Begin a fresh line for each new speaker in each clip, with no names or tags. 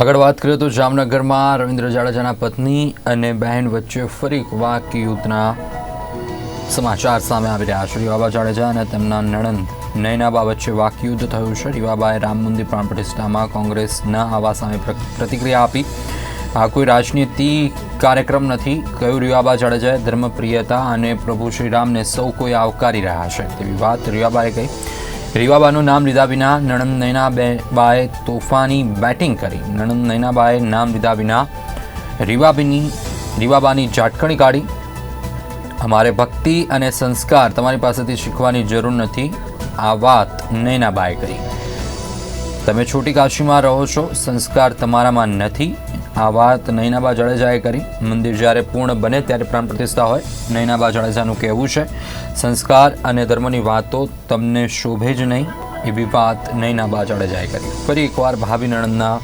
આગળ વાત કરીએ તો જામનગરમાં રવિન્દ્ર જાડેજાના પત્ની અને બહેન વચ્ચે ફરી વાક યુદ્ધના સમાચાર સામે આવી રહ્યા છે. રીવાબા જાડેજા અને તેમના નણંદ નયનાબા વચ્ચે વાકયુદ્ધ થયું છે. રીવાબાએ રામ મંદિર પ્રાણ પ્રતિષ્ઠામાં કોંગ્રેસના આવા સામે પ્ર- પ્રતિક્રિયા આપી. આ કોઈ રાજનીતિ કાર્યક્રમ નથી. કયું રીવાબા જાડેજાએ ધર્મપ્રિયતા અને પ્રભુ શ્રીરામને સૌ કોઈ આવકારી રહ્યા છે તેવી વાત રીવાબાએ કહી. રીવાબાનું નામ લીધા વિના નણંદ નૈનાબાએ તોફાની બેટિંગ કરી. નણંદ નૈનાબાએ નામ લીધા વિના રીવાબીની, રીવાબાની ઝાટકણી કાઢી. અમારે ભક્તિ અને સંસ્કાર તમારી પાસેથી શીખવાની જરૂર નથી. આ વાત નૈનાબાએ કરી. તમે છોટી કાશીમાં રહો છો, સંસ્કાર તમારામાં નથી. આ વાત નૈનાબા જાડેજાએ કરી. મંદિર જ્યારે પૂર્ણ બને ત્યારે પ્રાણ પ્રતિષ્ઠા હોય. નૈનાબા જાડેજાનું કહેવું છે, સંસ્કાર અને ધર્મની વાતો તમને શોભે જ નહીં એવી વાત નૈનાબા જાડેજાએ કરી. ફરી એકવાર ભાવિનંદના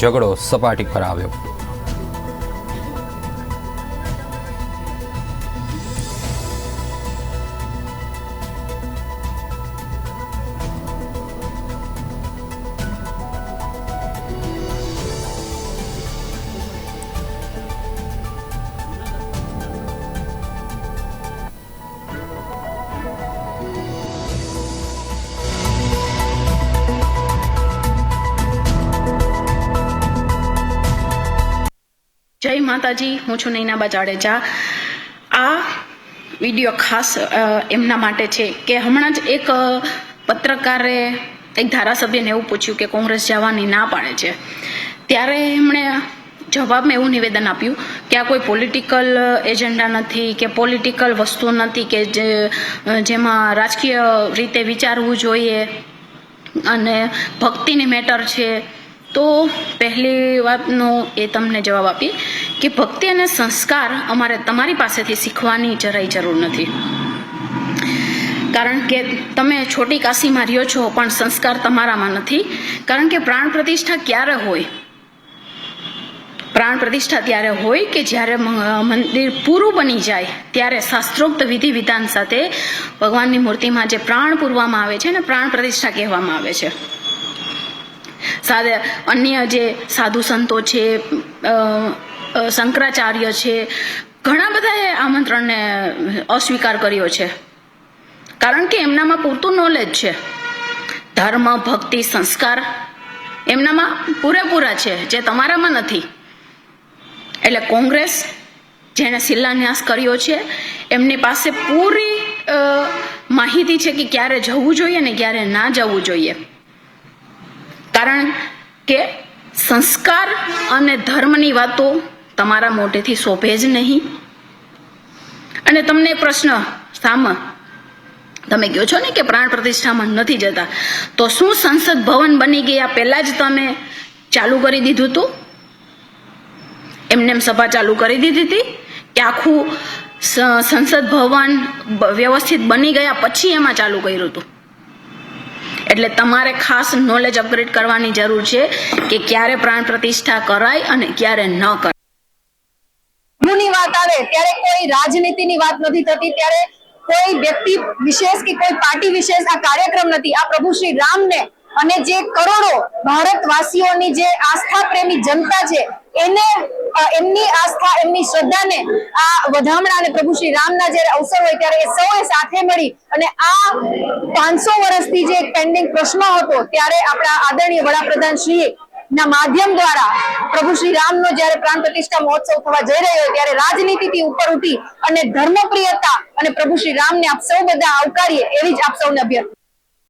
ઝઘડો સપાટી પર આવ્યો.
જય માતાજી, હું છું નૈનાબા જાડેજા. આ વીડિયો ખાસ એમના માટે છે કે હમણાં જ એક પત્રકારે એક ધારાસભ્યને એવું પૂછ્યું કે કોંગ્રેસ જવાની ના પાડે છે. ત્યારે એમણે જવાબમાં એવું નિવેદન આપ્યું કે આ કોઈ પોલિટિકલ એજન્ડા નથી, કે પોલિટિકલ વસ્તુ નથી, કે જે જેમાં રાજકીય રીતે વિચારવું જોઈએ અને ભક્તિની મેટર છે. તો પહેલી વાતનો એ તમને જવાબ આપી કે ભક્તિ અને સંસ્કાર અમારે તમારી પાસેથી શીખવાની જરાય જરૂર નથી. કારણ કે તમે છોટી કાશીમાં રહ્યો છો, પણ સંસ્કાર તમારામાં નથી. કારણ કે પ્રાણ પ્રતિષ્ઠા ક્યારે હોય? પ્રાણ પ્રતિષ્ઠા ત્યારે હોય કે જ્યારે મંદિર પૂરું બની જાય, ત્યારે શાસ્ત્રોક્ત વિધિ વિધાન સાથે ભગવાનની મૂર્તિમાં જે પ્રાણ પૂરવામાં આવે છે ને પ્રાણ પ્રતિષ્ઠા કહેવામાં આવે છે. સાથે અન્ય જે સાધુ સંતો છે શંકરાચાર્ય છે, ઘણા બધાએ આમંત્રણને અસ્વીકાર કર્યો છે. કારણ કે એમનામાં પૂરતું નોલેજ છે. ધર્મ, ભક્તિ, સંસ્કાર એમનામાં પૂરેપૂરા છે, જે તમારામાં નથી. એટલે કોંગ્રેસ જેણે શિલાન્યાસ કર્યો છે, એમની પાસે પૂરી માહિતી છે કે ક્યારે જવું જોઈએ ને ક્યારે ના જવું જોઈએ. કારણ કે સંસ્કાર અને ધર્મની વાતો તમારા મોઢેથી શોભે જ નહીં. અને તમને પ્રશ્ન, સામ, તમે કહો છો ને કે પ્રાણ પ્રતિષ્ઠામાં નથી જતા? તો શું સંસદ ભવન બની ગયા પહેલા જ તમે ચાલુ કરી દીધું હતું? એમને એમ સભા ચાલુ કરી દીધી હતી કે આખું સંસદ ભવન વ્યવસ્થિત બની ગયા પછી એમાં ચાલુ કર્યું હતું? એટલે તમારે ખાસ નોલેજ અપગ્રેડ કરવાની જરૂર છે કે ક્યારે પ્રાણ પ્રતિષ્ઠા કરાય અને ક્યારે ન કરાય.
ની વાત આવે, ત્યારે કોઈ રાજનીતિની વાત નથી થતી, ત્યારે કોઈ વ્યક્તિ વિશેષ કે કોઈ પાર્ટી વિશેષ આ કાર્યક્રમ નથી. આ પ્રભુ શ્રી રામને અને જે કરોડો ભારતવાસીઓની જે આસ્થા પ્રેમી જનતા છે, એને એમની આસ્થા, એમની શ્રદ્ધાને આ વધામણા અને પ્રભુ શ્રી રામના જ્યારે અવસર હોય ત્યારે એ સૌએ સાથે મળી અને આ પાંચસો વર્ષથી જે પેન્ડિંગ પ્રશ્ન હતો ત્યારે આપણા આદરણીય વડાપ્રધાન શ્રી ના માધ્યમ દ્વારા પ્રભુ શ્રી રામનો જ્યારે પ્રાણ પ્રતિષ્ઠા મહોત્સવ થવા જઈ રહ્યો ત્યારે ત્યારે રાજનીતિથી ઉપર ઉઠી અને ધર્મપ્રિયતા અને પ્રભુ શ્રી રામને આપ સૌ બધા આવકારીએ એવી જ આપ સૌને અભ્યર્થના